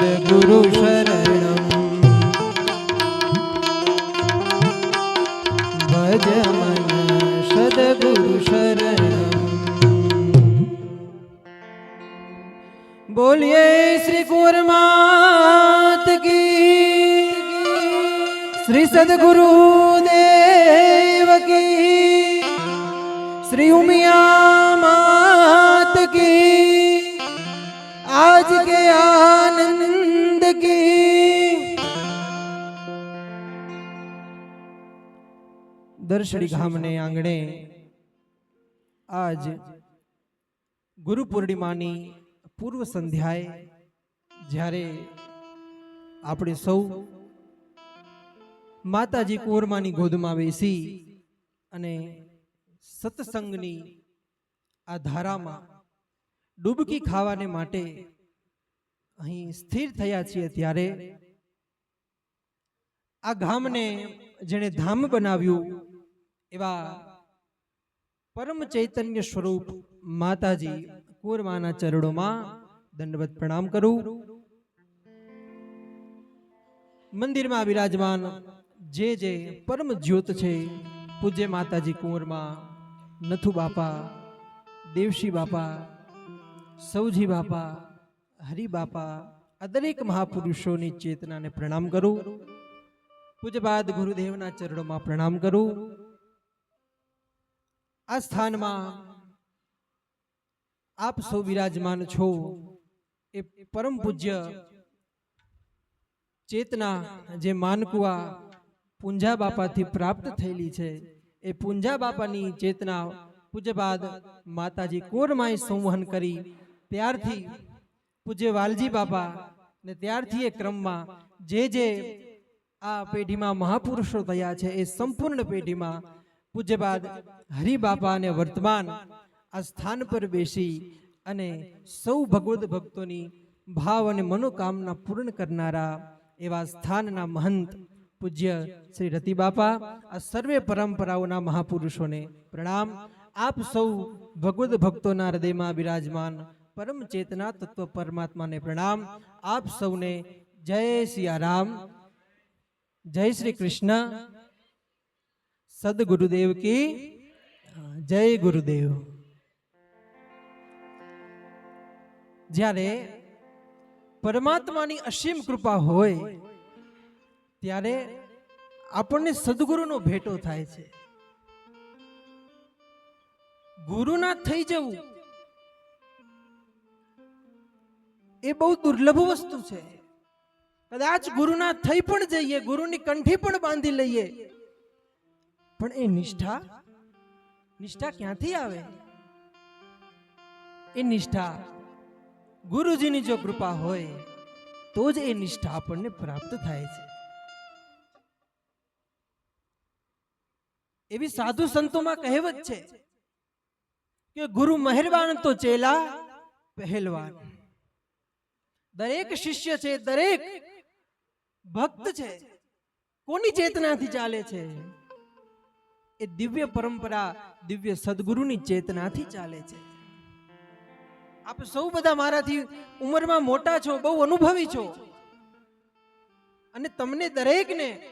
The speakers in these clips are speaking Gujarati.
સદગુરુ શરણમ ભજ મન સદગુરુ શરણમ બોલીએ શ્રી કુરમાત કી શ્રી સદગુરુ દેવ કી શ્રી ઉમિયા માત કી આજ કે આનંદ કી દર્શડી ગામને આંગણે આજ ગુરુ પૂર્ણિમાની પૂર્વ સંધ્યાએ જ્યારે આપણે સૌ માતાજી કુંવરમાની ગોદમાં બેસી અને સત્સંગની આ ધારામાં ડૂબકી ખાવાને માટે અહીં સ્થિર થયા છીએ ત્યારે આ ગામને જેણે ધામ બનાવ્યું, એવા પરમ ચૈતન્ય સ્વરૂપ માતાજી કુંવરમાના ચરણોમાં દંડવત પ્રણામ કરું. મંદિરમાં બિરાજમાન જે જે પરમ જ્યોત છે, પૂજ્ય માતાજી કુંવરમાં, નથુ બાપા, દેવશી બાપા, સૌજી બાપા હરિ બાપા આ દરેક મહાપુરુષોની ચેતનાને પ્રણામ કરું. પૂજ્ય બાદ ગુરુદેવના ચરણોમાં પ્રણામ કરું. આ સ્થાનમાં આપ સૌ બિરાજમાન છો. એ પરમ પૂજ્ય ચેતના જે માનકુઆ પૂંજા બાપાથી પ્રાપ્ત થયેલી છે. એ પૂંજા બાપાની ચેતના પૂજ્ય બાદ માતાજી કોરમાય સંવહન કરી, ત્યારથી પૂજ્ય વાલજી બાપા ને ત્યારથી એ ક્રમમાં જે જે આ પેઢીમાં મહાપુરુષો થયા છે, એ સંપૂર્ણ પેઢીમાં પૂજ્ય બાદ હરિબાપા અને વર્તમાન આ સ્થાન પર બેસી અને સૌ ભગવદ ભક્તોની ભાવ અને મનોકામના પૂર્ણ કરનારા એવા સ્થાનના મહંત પૂજ્ય શ્રી રતિ બાપા આ સર્વે પરંપરાઓના મહાપુરુષોને પ્રણામ. આપ સૌ ભગવદ ભક્તોના હૃદયમાં બિરાજમાન પરમ ચેતના તત્વ પરમાત્માને પ્રણામ. આપ સૌને જય સિયારામ. જય શ્રી કૃષ્ણ. સદગુરુદેવ કી જય ગુરુદેવ. જ્યારે પરમાત્માની અસીમ કૃપા હોય, ત્યારે આપણને સદગુરુનો ભેટો થાય છે. ગુરુના થઈ જવું એ બહુ દુર્લભ વસ્તુ છે. કદાચ ગુરુના થઈ પણ જઈએ, ગુરુની કંઠી પણ બાંધી લઈએ. પણ એ નિષ્ઠા નિષ્ઠા ક્યાંથી આવે? એ નિષ્ઠા ગુરુજીની જો કૃપા હોય, તો જ એ નિષ્ઠા આપણને પ્રાપ્ત થાય છે. એવી સાધુ સંતોમાં કહેવત છે કે ગુરુ મહેરબાન તો ચેલા પહેલવાન. દરેક શિષ્ય છે, દરેક ભક્ત છે. કોની ચેતનાથી ચાલે છે? એ દિવ્ય પરંપરા, દિવ્ય સદગુરુની ચેતનાથી ચાલે છે. આપ સૌ બધા મારાથી ઉંમરમાં મોટા છો, બહુ અનુભવી છો. અને તમને દરેકને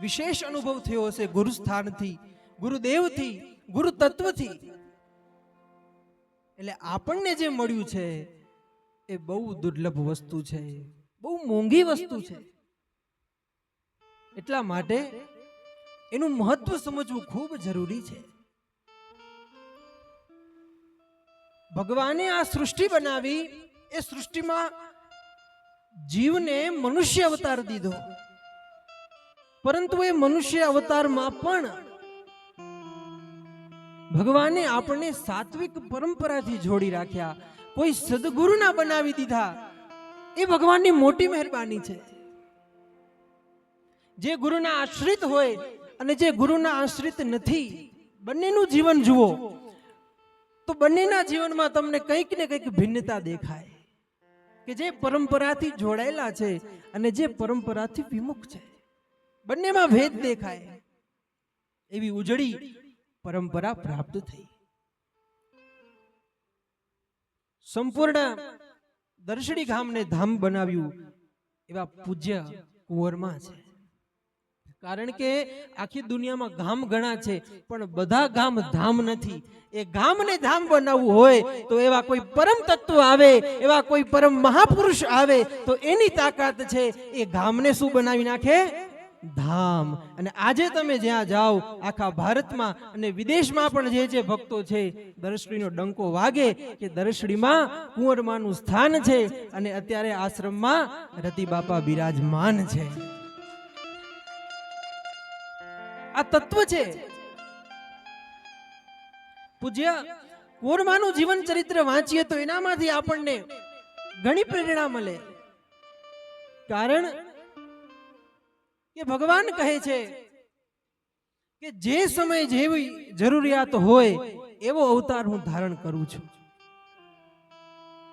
વિશેષ અનુભવ થયો હશે ગુરુસ્થાનથી, ગુરુદેવથી ગુરુ તત્વથી એટલે આપણને જે મળ્યું છે એ બહુ દુર્લભ વસ્તુ છે. બહુ મોંઘી વસ્તુ છે. એટલા માટે એનું મહત્વ સમજવું ખૂબ જરૂરી છે. ભગવાને આ સૃષ્ટિ બનાવી એ સૃષ્ટિમાં જીવને મનુષ્ય અવતાર દીધો. પરંતુ એ મનુષ્ય અવતારમાં પણ ભગવાને આપણને સાત્વિક પરંપરાથી જોડી રાખ્યા. કોઈ સદગુરુના બનાવી દીધા. એ ભગવાનની મોટી મહેરબાની છે. જે ગુરુના આશ્રિત હોય અને જે ગુરુના આશ્રિત નથી, બંનેનું જીવન જુઓ. તો બંનેના જીવનમાં તમને કંઈક ને કંઈક ભિન્નતા દેખાય. કે જે પરંપરાથી જોડાયેલા છે અને જે પરંપરાથી વિમુખ છે. બંનેમાં ભેદ દેખાય. એવી ઉજળી પરંપરા પ્રાપ્ત થઈ. સંપૂર્ણ દર્શની ગામને ધામ બનાવ્યું એવા પૂજ્ય કુંવરમાં છે. કારણ કે આખી દુનિયામાં ગામ ઘણા છે, પણ બધા ગામ ધામ નથી. એ ગામને ધામ બનાવવું હોય તો એવા કોઈ પરમ તત્વ આવે, એવા કોઈ પરમ મહાપુરુષ આવે તો એની તાકાત છે એ ગામને શું બનાવી નાખે? ધામ. અને આજે તમે જ્યાં જાઓ, આખા ભારતમાં અને વિદેશમાં પણ જે જે ભક્તો છે દર્શડીનો ડંકો વાગે કે દર્શડીમાં કુંવરમાનું સ્થાન છે અને અત્યારે આશ્રમમાં રતિ બિરાજમાન છે. આ તત્વ છે. પૂજ્ય કુંવરમાનું જીવન ચરિત્ર વાંચીએ તો એનામાંથી આપણને ઘણી પ્રેરણા મળે. કારણ કે ભગવાન કહે છે કે જે સમય જેવી જરૂરિયાત હોય એવો અવતાર હું ધારણ કરું છું.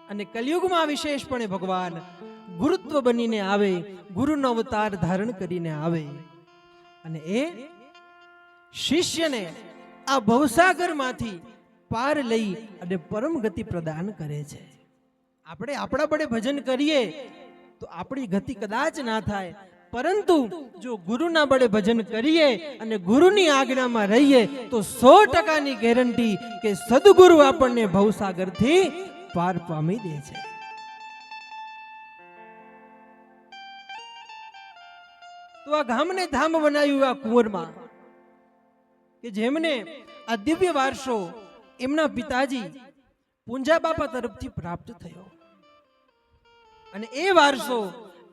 અને કલયુગમાં વિશેષપણે ભગવાન ગુરુત્વ બનીને આવે, ગુરુનો અવતાર ધારણ કરીને આવે. અને એ શિષ્યને આ ભવસાગરમાંથી પાર લઈ અને પરમ ગતિ પ્રદાન કરે છે. આપણે આપણા બડે ભજન કરીએ તો આપણી ગતિ કદાચ ના થાય પરંતુ જો ગુરુના બળે ભજન કરીએ અને ગુરુની આજ્ઞામાં રહીએ, તો સો ટકાની ગેરંટી કે સદગુરુ આપણને ભવસાગરથી પાર પામી દે છે. તો આ ગામને ધામ બનાવ્યું આ કુંવરમાં કે જેમને આ દિવ્ય વારસો એમના પિતાજી પૂંજા બાપા તરફથી પ્રાપ્ત થયો. અને એ વારસો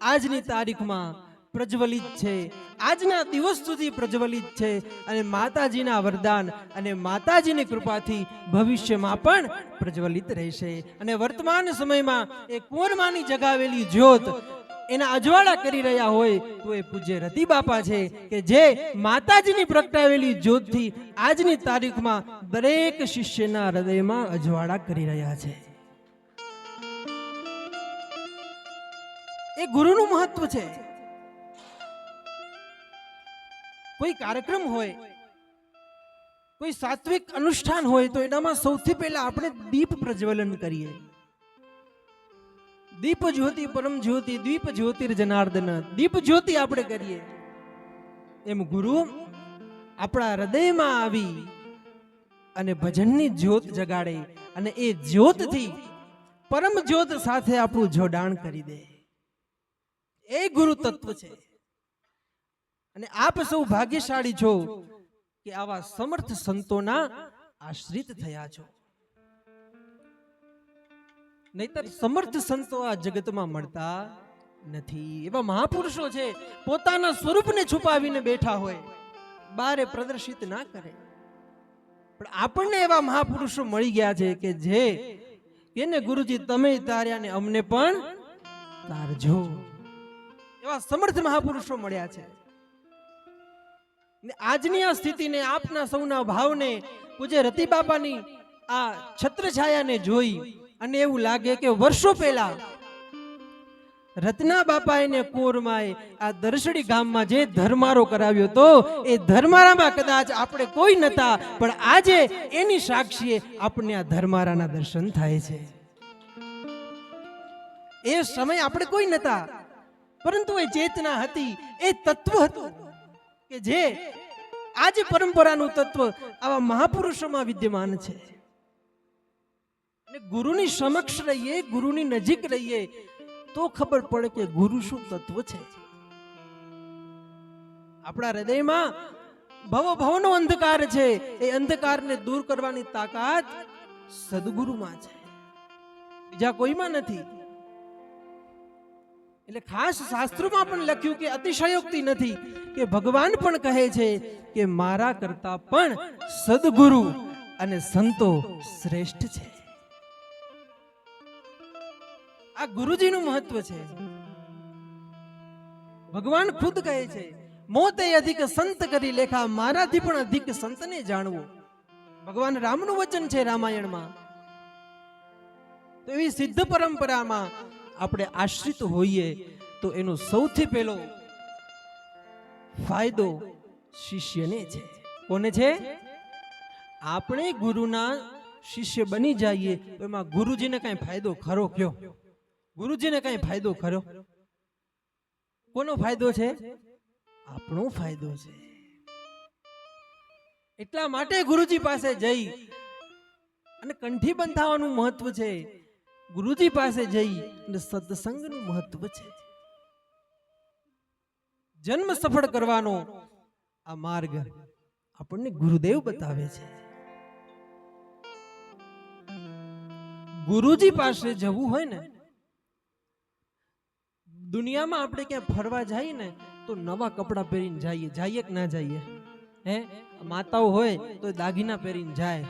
આજની તારીખમાં પ્રજ્વલિત છે. આજના દિવસ સુધી પ્રજ્વલિત છે અને માતાજીના વરદાન અને માતાજીની કૃપાથી ભવિષ્યમાં પણ પ્રજ્વલિત રહેશે. અને વર્તમાન સમયમાં એ કુંવરમાની જગાવેલી જ્યોત એના અજવાળા કરી રહ્યા હોય તો એ પૂજ્ય રતિ બાપા છે કે જે માતાજીની પ્રગટાવેલી જ્યોતથી આજની તારીખમાં દરેક શિષ્યના હૃદયમાં અજવાળા કરી રહ્યા છે. એ ગુરુનું મહત્વ છે. કોઈ કાર્યક્રમ હોય, કોઈ સાત્વિક અનુષ્ઠાન હોય, તો એનામાં સૌથી પહેલા આપણે દીપ પ્રજ્વલન કરીએ. દીપ જ્યોતિ પરમ જ્યોતિ, દીપ જ્યોતિર જનાર્દન, દીપ જ્યોતિ આપણે કરીએ. એમ ગુરુ આપણા હૃદયમાં આવી અને ભજનની જ્યોત જગાડે અને એ જ્યોતથી પરમ જ્યોત સાથે આપણું જોડાણ કરી દે. એ ગુરુ તત્વ છે. અને આપ સૌ ભાગ્યશાળી છો કે આવા સમર્થ સંતોના આશ્રિત થયા છો. નહીતર સમર્થ સંતો આ જગતમાં મળતા નથી. એવા મહાપુરુષો છે, પોતાના સ્વરૂપને છુપાવીને બેઠા હોય, બારે પ્રદર્શિત ના કરે. પણ આપણને એવા મહાપુરુષો મળી ગયા છે કે જે એને ગુરુજી તમે તાર્યા ને અમને પણ તારજો. એવા સમર્થ મહાપુરુષો મળ્યા છે. આજની આ સ્થિતિને આપના સૌના ભાવને પૂજ્ય રતિ બાપાની આ છત્રછાયાને જોઈ અને એવું લાગે કે વર્ષો પહેલા રત્ના બાપા એને કોરમાએ આ દર્શડી ગામમાં જે ધર્મારો કરાવ્યો તો એ ધર્મારામાં કદાચ આપણે કોઈ નતા, પણ આજે એની સાક્ષીએ આપણને આ ધર્મારાના દર્શન થાય છે. એ સમય આપણે કોઈ નતા, પરંતુ એ ચેતના હતી, એ તત્વ હતું. કે જે આજે પરંપરાનું તત્વ આવા મહાપુરુષોમાં વિદ્યમાન છે. ગુરુની સમક્ષ રહીએ, ગુરુની નજીક રહીએ, તો ખબર પડે કે ગુરુ શું તત્વ છે. આપણા હૃદયમાં ભવ ભવનો અંધકાર છે. એ અંધકારને દૂર કરવાની તાકાત સદગુરુમાં છે. બીજા કોઈમાં નથી. એટલે ખાસ શાસ્ત્રોમાં પણ લખ્યું કે અતિશયોક્તિ નથી, કે ભગવાન પણ કહે છે કે મારા કરતા પણ સદગુરુ અને સંતો શ્રેષ્ઠ છે. આ ગુરુજીનું મહત્વ છે. ભગવાન ખુદ કહે છે, મોતે અધિક સંત કરી લેખા, મારાથી પણ અધિક સંતને જાણવો. ભગવાન રામનું વચન છે રામાયણમાં. તો એવી સિદ્ધ પરંપરામાં આપણે આશ્રિત હોઈએ તો એનો સૌથી પહેલો ફાયદો શિષ્યને છે. કોને છે? આપણે ગુરુના શિષ્ય બની જઈએ એમાં ગુરુજીને કાંઈ ફાયદો ખરો કયો? ગુરુજીને કાંઈ ફાયદો ખરો? કોનો ફાયદો છે? આપણો ફાયદો છે. એટલા માટે ગુરુજી પાસે જઈ અને કંઠી બંધાવાનું મહત્વ છે. ગુરુજી પાસે જઈ અને સત્સંગનું મહત્વ છે. જન્મ સફળ કરવાનો આ માર્ગ આપણને ગુરુદેવ બતાવે છે. ગુરુજી પાસે જવું હોય ને, દુનિયામાં આપણે ક્યાં ફરવા જઈએ ને, તો નવા કપડાં પહેરીને જઈએ જઈએ કે ના જઈએ? હે? માતાઓ હોય તો દાગીના પહેરીને જાય.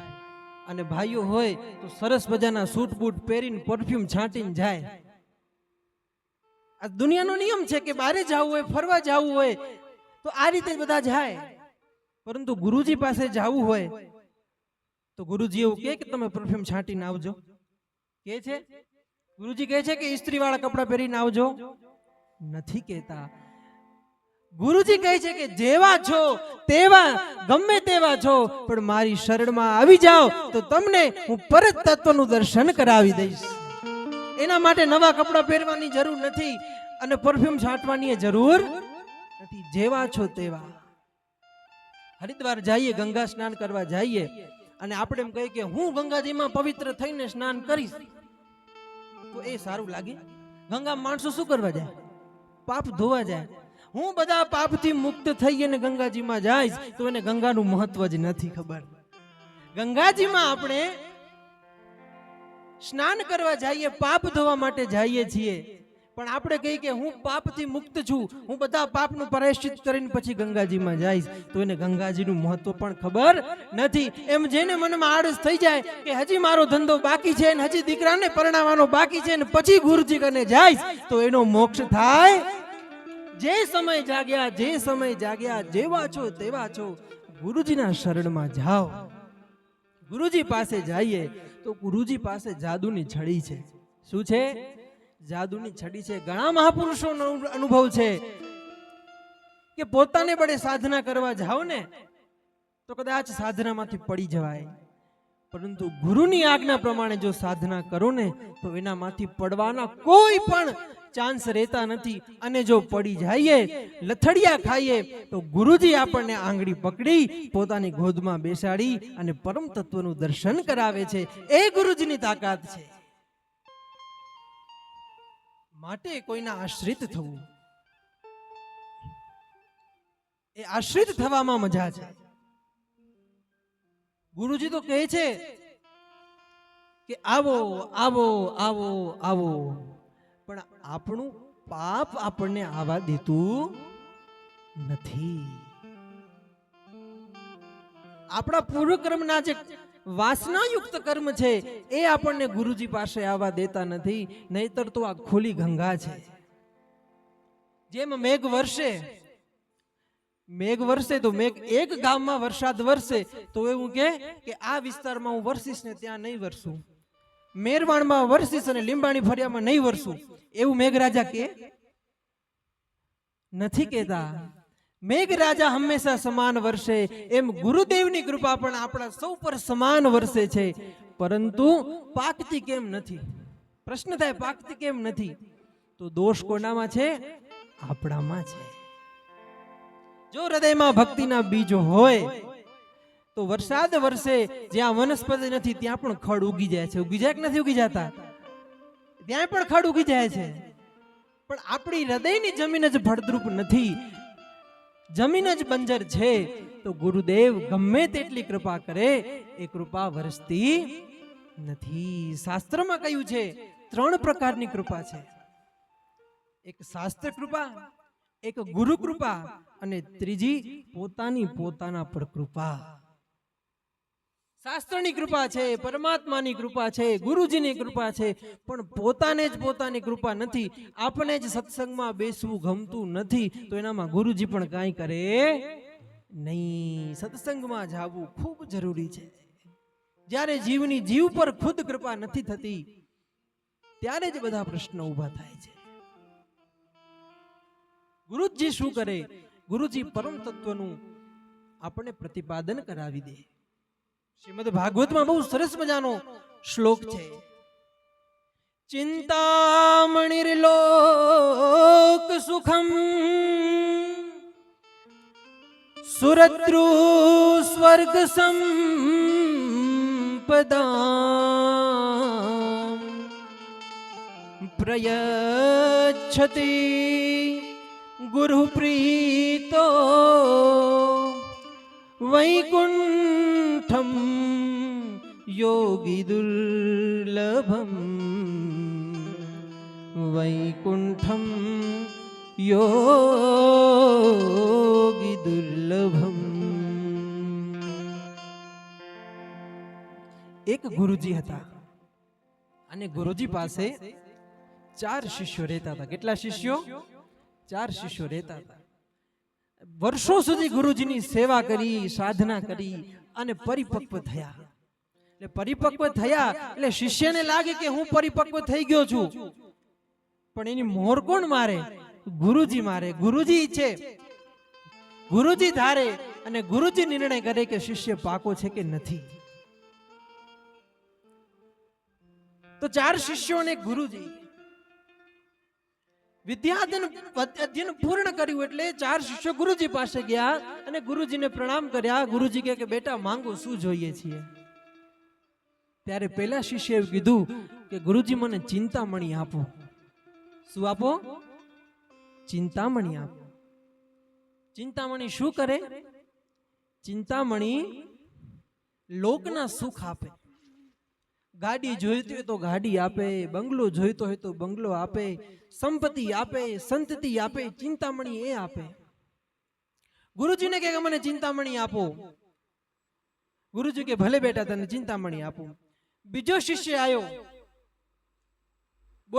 અને ભાઈઓ હોય તો સરસ મજાના સૂટ બૂટ પહેરીને પરફ્યુમ છાંટીને જાય. આ દુનિયાનો નિયમ છે કે બહારે જવું હોય, ફરવા જવું હોય, તો આ રીતે બધા જાય. પરંતુ ગુરુજી પાસે જવું હોય, તો ગુરુજી એવું કે તમે પરફ્યુમ છાંટીને આવજો. કે છે? ગુરુજી કહે છે કે ઇસ્ત્રી વાળા કપડાં પહેરીને આવજો. નથી કહેતા. ગુરુજી કહે છે કે જેવા છો, તેવા, ગમે તેવા છો, પણ મારી શરણમાં આવી જાઓ, તો તમને હું પરત તત્વનું દર્શન કરાવી દઈશ. એના માટે નવા કપડાં પહેરવાની જરૂર નથી અને પરફ્યુમ છાંટવાની જરૂર નથી. જેવા છો તેવા. હરિદ્વાર જઈએ, ગંગા સ્નાન કરવા જઈએ અને આપણે એમ કહીએ કે હું ગંગાજીમાં પવિત્ર થઈને સ્નાન કરીશ, તો એ સારું લાગે. ગંગા માણસો શું કરવા જાય? પાપ ધોવા જાય. હું બધા પાપથી મુક્ત થઈ અને ગંગાજીમાં જઈશ, તો એને ગંગાનું મહત્વ જ નથી ખબર. ગંગાજીમાં આપણે સ્નાન કરવા જઈએ, પાપ ધોવા માટે જઈએ છીએ. પણ આપણે કહીએ કે હું પાપથી મુક્ત છું, હું બધા પાપનું પ્રાયશ્ચિત કરીને પછી ગંગાજીમાં જઈશ, તો એને ગંગાજીનું મહત્વ પણ ખબર નથી. એમ જેને મનમાં આળસ થઈ જાય કે હજી મારો ધંધો બાકી છે ને હજી દીકરાને પરણાવવાનો બાકી છે ને પછી ગુરુજી કને જઈશ, તો એનો મોક્ષ થાય જે સમય જાગ્યા, જે સમય જાગ્યા, જેવા છો તેવા છો, ગુરુજીના શરણમાં જાઓ. ગુરુજી પાસે જઈએ તો ગુરુજી પાસે જાદુની છડી છે. શું છે? જાદુની છડી છે. ઘણા મહાપુરુષોનો અનુભવ છે કે પોતાને બડે સાધના કરવા જાઓ ને, તો કદાચ સાધનામાંથી પડી જવાય. પરંતુ ગુરુની આજ્ઞા પ્રમાણે જો સાધના કરો ને, તો એનામાંથી પડવાના કોઈ પણ ચાન્સ રહેતા નથી. અને જો પડી જઈએ, લથડિયા ખાઈએ, તો ગુરુજી આપણને આંગળી પકડી, પોતાની ગોદમાં બેસાડી અને પરમ તત્વનું દર્શન કરાવે છે. એ ગુરુજીની તાકાત છે. માટે કોઈના આશ્રિત થવું. એ આશ્રિત થવામાં મજા છે. ગુરુજી તો કહે છે કે આવો આવો આવો આવો. પણ આપણું પાપ આપણને આવા દેતું નથી. આપણા પૂર્વકર્મના જે વાસનાયુક્ત કર્મ છે, એ આપણને ગુરુજી પાસે આવવા દેતા નથી. નહીતર તો આ ખુલી ગંગા છે. જેમ મેઘ વર્ષે મેઘ વરસે તો મેઘ એક ગામમાં વરસાદ વરસે, તો એવું કે કે આ વિસ્તારમાં હું વરસીશ ને ત્યાં નહીં વરસું. મેરવાણમાં વરસીશ અને લીંબાણી ફરિયામાં નહીં વરસું. એવું મેઘરાજા કે? નથી કહેતા. મેઘરાજા હંમેશા સમાન વરસે. એમ ગુરુદેવની કૃપા પણ આપણા સૌ પર સમાન વરસે છે. પરંતુ પાકતી કેમ નથી? પ્રશ્ન થાય, પાકતી કેમ નથી? તો દોષ કોનામાં છે? આપણામાં છે. જો હૃદયમાં ભક્તિના બીજ હોય, તો વરસાદ વરસે, જ્યાં વનસ્પતિ નથી, ત્યાં પણ ખડ ઉગી જાય છે. ઉગી જાય કે નથી ઉગી જતા? ત્યાં પણ ખડ ઉગી જાય છે. પણ આપણી હૃદયની જમીન જ ફળદ્રુપ નથી. જમીન જ બંજર છે. તો ગુરુદેવ ગમે તેટલી કૃપા કરે, એ કૃપા વરસતી નથી. શાસ્ત્રમાં કહ્યું છે, ત્રણ પ્રકારની કૃપા છે. એક શાસ્ત્ર કૃપા એક ગુરુ કૃપા અને ત્રીજી પોતાની પોતાના પર કૃપા. શાસ્ત્રની કૃપા છે પરમાત્માની કૃપા છે ગુરુજીની કૃપા છે પણ પોતાને જ પોતાની કૃપા નથી. આપણે જ સત્સંગમાં બેસવું ગમતું નથી. તો એનામાં ગુરુજી પણ કાંઈ કરે નહીં. સત્સંગમાં જાવું ખૂબ જરૂરી છે. જ્યારે જીવની જીવ પર ખુદ કૃપા નથી થતી ત્યારે જ બધા પ્રશ્નો ઊભા થાય છે. ગુરુજી શું કરે? ગુરુજી પરમ તત્વનું આપણને પ્રતિપાદન કરાવી દે. શ્રીમદ ભાગવતમાં બહુ સરસ મજાનો શ્લોક છે. ચિંતામણિર્લોક સુખમ સુરદ્રુ સ્વર્ગ સંપદા પ્રયચ્છતિ. ગુરુ પ્રીતો વૈકુંઠમ યોગી દુર્લભમ વૈકુંઠમ યોગી દુર્લભમ એક ગુરુજી હતા। અને ગુરુજી પાસે ચાર શિષ્યો રહેતા હતા. કેટલા શિષ્યો? ચાર શિષ્યો રહેતા હતા. વર્ષો સુધી ગુરુજીની સેવા કરી સાધના કરી અને પરિપક્વ થયા. એટલે પરિપક્વ થયા એટલે શિષ્યને લાગે કે હું પરિપક્વ થઈ ગયો છું. પણ એની મોર કોણ મારે ગુરુજી મારે. ગુરુજી છે ગુરુજી ધારે અને ગુરુજી નિર્ણય કરે કે શિષ્ય પાકો છે કે નથી. તો ચાર શિષ્યો અને ગુરુજી વિદ્યાધન અધ્યયન પૂર્ણ કર્યું એટલે ચાર શિષ્યો ગુરુજી પાસે ગયા અને ગુરુજીને પ્રણામ કર્યા. ગુરુજી કે, બેટા, માંગો શું જોઈએ છીએ? ત્યારે પેલા શિષ્યએ કીધું કે, ગુરુજી, મને ચિંતામણી આપો. શું આપો? ચિંતામણી આપો. ચિંતામણી શું કરે? ચિંતામણી લોકના સુખ આપે. ગાડી જોઈતી હોય તો ગાડી આપે, બંગલો જોઈતો હોય તો બંગલો આપે સંપત્તિ આપે, સંતતિ આપે, ચિંતામણી એ આપે. ગુરુજીને કે મને ચિંતામણી આપો? ગુરુજી કે ભલે બેટા તને ચિંતામણી આપું. બીજો શિષ્ય આવ્યો